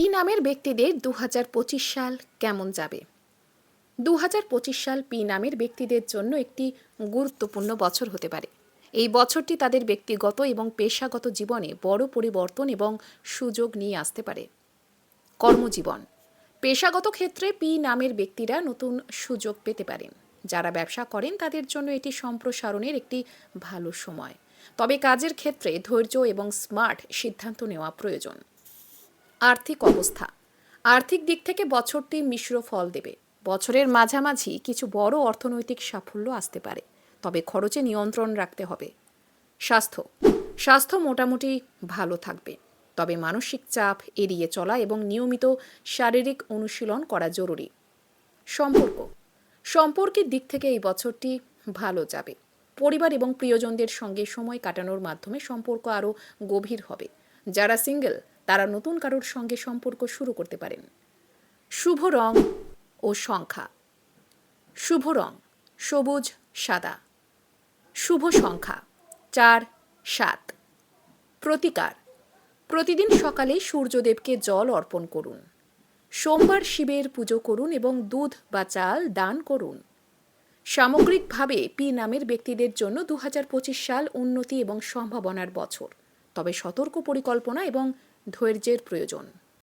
P নামের ব্যক্তিদের দু হাজার পঁচিশ সাল কেমন যাবে? দু হাজার পঁচিশ সাল পি নামের ব্যক্তিদের জন্য একটি গুরুত্বপূর্ণ বছর হতে পারে। এই বছরটি তাদের ব্যক্তিগত এবং পেশাগত জীবনে বড় পরিবর্তন এবং সুযোগ নিয়ে আসতে পারে। কর্মজীবন। পেশাগত ক্ষেত্রে পি নামের ব্যক্তিরা নতুন সুযোগ পেতে পারেন। যারা ব্যবসা করেন, তাদের জন্য এটি সম্প্রসারণের একটি ভালো সময়। তবে কাজের ক্ষেত্রে ধৈর্য এবং স্মার্ট সিদ্ধান্ত নেওয়া প্রয়োজন। আর্থিক অবস্থা। আর্থিক দিক থেকে বছরটি মিশ্র ফল দেবে। বছরের মাঝামাঝি কিছু বড় অর্থনৈতিক সাফল্য আসতে পারে, তবে খরচে নিয়ন্ত্রণ রাখতে হবে। স্বাস্থ্য। স্বাস্থ্য মোটামুটি ভালো থাকবে, তবে মানসিক চাপ এড়িয়ে চলা এবং নিয়মিত শারীরিক অনুশীলন করা জরুরি। সম্পর্ক। সম্পর্কের দিক থেকে এই বছরটি ভালো যাবে। পরিবার এবং প্রিয়জনদের সঙ্গে সময় কাটানোর মাধ্যমে সম্পর্ক আরও গভীর হবে। যারা সিঙ্গেল তারা নতুন কারোর সঙ্গে সম্পর্ক শুরু করতে পারেন। শুভ রং ও সংখ্যা। শুভ রং, সবুজ, সাদা। শুভ সংখ্যা, চার, সাত। প্রতিকার, প্রতিদিন সকালে সূর্যদেবকে জল অর্পণ করুন। সোমবার শিবের পুজো করুন এবং দুধ বা চাল দান করুন। সামগ্রিকভাবে পি নামের ব্যক্তিদের জন্য দু হাজার পঁচিশ সাল উন্নতি এবং সম্ভাবনার বছর। তবে সতর্ক পরিকল্পনা এবং ধৈর্যের প্রয়োজন।